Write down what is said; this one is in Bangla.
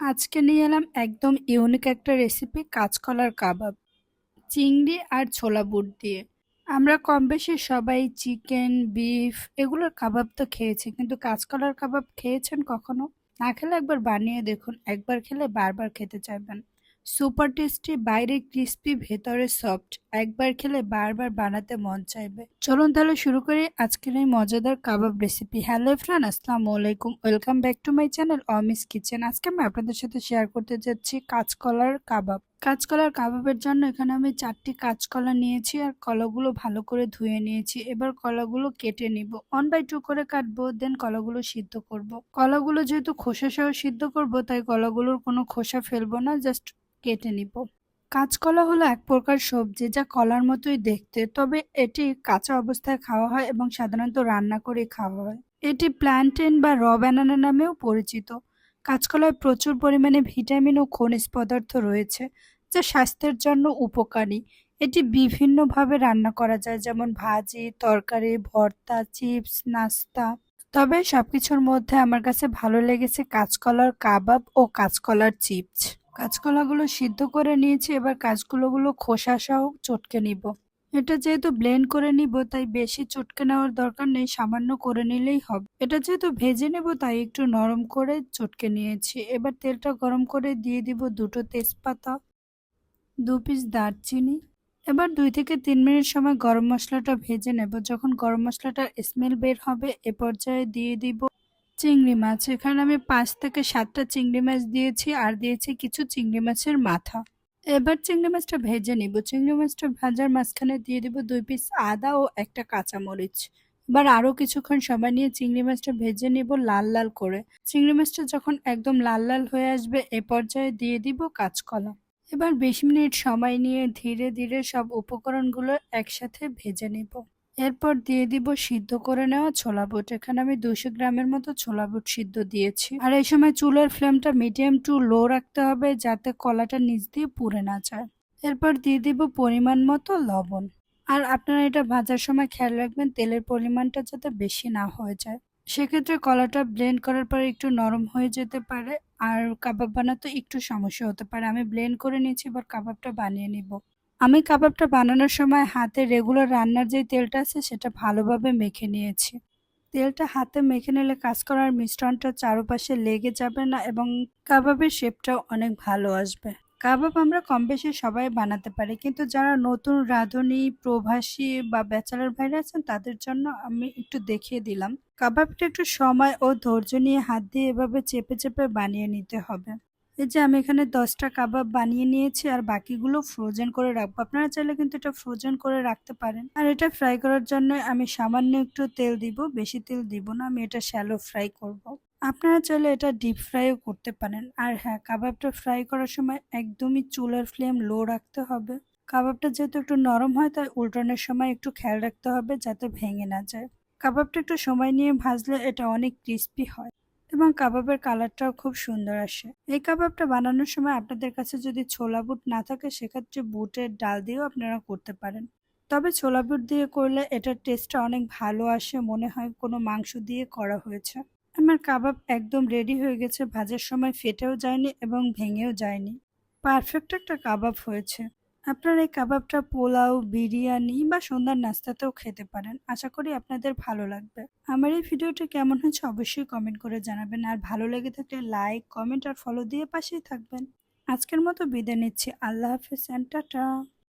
আজকে নিয়ে এলাম একদম ইউনিক একটা রেসিপি কাঁচকলার কাবাব, চিংড়ি আর ছোলা বুট দিয়ে। আমরা কম বেশি সবাই চিকেন বিফ এগুলোর কাবাব তো খেয়েছি, কিন্তু কাঁচকলার কাবাব খেয়েছেন কখনো? না খেলে একবার বানিয়ে দেখুন, একবার খেলে বারবার খেতে চাইবেন। সুপার টেস্টি বাইরে ক্রিস্পি ভেতরে সফট একবার খেলে বারবার বানাতে মন চাইবে। চলুন তাহলে শুরু করি আজকের এই মজাদার কাবাব রেসিপি হ্যালো ফ্রেন্ড আসসালামু আলাইকুম। Welcome back to my channel Omi's kitchen আজকে আমি আপনাদের সাথে শেয়ার করতে যাচ্ছি কাঁচকলার কাবাব। কাঁচকলার কাবাবের জন্য এখানে আমি চারটি কাঁচকলা নিয়েছি আর কলাগুলো ভালো করে ধুয়ে নিয়েছি। এবার কলাগুলো কেটে নিব। ওয়ান বাই টু করে কাটবো দেন কলাগুলো সিদ্ধ করব। কলাগুলো যেহেতু খোসা সহ সিদ্ধ করব, তাই কলাগুলোর কোনো খোসা ফেলব না জাস্ট কেটে নিব। কাঁচকলা হলো এক প্রকার সবজি যা কলার মতোই দেখতে, তবে এটি কাঁচা অবস্থায় খাওয়া হয় এবং সাধারণত রান্না করে খাওয়া হয়। এটি প্ল্যান্টেন বা র ব্যানানা নামেও পরিচিত। কাঁচকলায় প্রচুর পরিমাণে ভিটামিন ও খনিজ পদার্থ রয়েছে, যা স্বাস্থ্যের জন্য উপকারী। এটি বিভিন্নভাবে রান্না করা যায়, যেমন ভাজি, তরকারি, ভর্তা, চিপস, নাস্তা। তবে সবকিছুর মধ্যে আমার কাছে ভালো লেগেছে কাঁচকলার কাবাব ও কাঁচকলার চিপস। কাঁচকলাগুলো সিদ্ধ করে নিয়েছি, এবার কাঁচকলাগুলো খোসা সহ চটকে নিব। এটা যেহেতু ব্লেন্ড করে নিব, তাই বেশি চটকে নেওয়ার দরকার নেই, সামান্য করে নিলেই হবে। এটা যেহেতু ভেজে নেব, তাই একটু নরম করে চটকে নিয়েছি। এবার তেলটা গরম করে দিয়ে দিব দুটো তেজপাতা, দু পিস দারচিনি। এবার দুই থেকে তিন মিনিট সময় গরম মশলাটা ভেজে নেব। যখন গরম মশলাটার স্মেল বের হবে, এ পর্যায়ে দিয়ে দিব চিংড়ি মাছ। এখানে আমি পাঁচ থেকে সাতটা চিংড়ি মাছ দিয়েছি আর দিয়েছি কিছু চিংড়ি মাছের মাথা। এবার চিংড়ি মাছটা ভেজে নিব। চিংড়ি মাছটা ভাজার মাঝখানে দিয়ে দিব দুই পিস আদা ও একটা কাঁচামরিচ। এবার আরও কিছুক্ষণ সময় নিয়ে চিংড়ি মাছটা ভেজে নিব লাল লাল করে। চিংড়ি মাছটা যখন একদম লাল লাল হয়ে আসবে, এ পর্যায়ে দিয়ে দিব কাঁচকলা। এবার বিশ মিনিট সময় নিয়ে ধীরে ধীরে সব উপকরণগুলো একসাথে ভেজে নিব। এরপর দিয়ে দিব সিদ্ধ করে নেওয়া ছোলা বুট। এখানে আমি দুশো গ্রামের মতো ছোলা বুট সিদ্ধ দিয়েছি। আর এই সময় চুলের ফ্লেমটা মিডিয়াম টু লো রাখতে হবে যাতে কলাটা নিচ দিয়ে পুড়ে না যায়। এরপর দিয়ে দিব পরিমাণ মতো লবণ। আর আপনারা এটা ভাজার সময় খেয়াল রাখবেন, তেলের পরিমাণটা যাতে বেশি না হয়ে যায়। সেক্ষেত্রে কলাটা ব্লেন্ড করার পর একটু নরম হয়ে যেতে পারে, আর কাবাব বানাতে একটু সমস্যা হতে পারে। আমি ব্লেন্ড করে নিয়েছি, এবার কাবাবটা বানিয়ে নিব। আমি কাবাবটা বানানোর সময় হাতে রেগুলার রান্নার যে তেলটা আছে সেটা ভালোভাবে মেখে নিয়েছি। তেলটা হাতে মেখে নিলে কাজ করার মিশ্রণটা চারপাশে লেগে যাবে না এবং কাবাবের শেপটাও অনেক ভালো আসবে। কাবাব আমরা কম বেশি সবাই বানাতে পারি, কিন্তু যারা নতুন রাঁধুনি, প্রবাসী বা ব্যাচেলার ভাইরা আছেন, তাদের জন্য আমি একটু দেখিয়ে দিলাম। কাবাবটা একটু সময় ও ধৈর্য নিয়ে হাত দিয়ে এভাবে চেপে চেপে বানিয়ে নিতে হবে। এই যে আমি এখানে দশটা কাবাব বানিয়ে নিয়েছি আর বাকিগুলো ফ্রোজেন করে রাখব। আপনারা চাইলে কিন্তু এটা ফ্রোজেন করে রাখতে পারেন। আর এটা ফ্রাই করার জন্য আমি সামান্য একটু তেল দিব, বেশি তেল দিব না, আমি এটা শ্যালো ফ্রাই করব। আপনারা চাইলে এটা ডিপ ফ্রাইও করতে পারেন। আর হ্যাঁ কাবাবটা ফ্রাই করার সময় একদমই চুলার ফ্লেম লো রাখতে হবে। কাবাবটা যেহেতু একটু নরম হয়, তাই উল্টানোর সময় একটু খেয়াল রাখতে হবে যাতে ভেঙে না যায়। কাবাবটা একটু সময় নিয়ে ভাজলে এটা অনেক ক্রিস্পি হয়। এবং কাবাবের কালারটাও খুব সুন্দর আসে। এই কাবাবটা বানানোর সময় আপনাদের কাছে যদি ছোলা বুট না থাকে, সেক্ষেত্রে বুটের ডাল দিয়েও আপনারা করতে পারেন। তবে ছোলা বুট দিয়ে করলে এটার টেস্টটা অনেক ভালো আসে, মনে হয় কোনো মাংস দিয়ে করা হয়েছে। আমার কাবাব একদম রেডি হয়ে গেছে, ভাজার সময় ফেটেও যায়নি এবং ভেঙেও যায়নি। পারফেক্ট একটা কাবাব হয়েছে। আপনারা এই কাবাবটা পোলাও, বিরিয়ানি বা সন্ধ্যার নাস্তাতেও খেতে পারেন। আশা করি আপনাদের ভালো লাগবে। আমার এই ভিডিওটি কেমন হয়েছে অবশ্যই কমেন্ট করে জানাবেন। আর ভালো লেগে থাকলে লাইক কমেন্ট আর ফলো দিয়ে পাশেই থাকবেন। আজকের মতো বিদায় নিচ্ছি। আল্লাহ হাফিজ অ্যান্ড টাটা।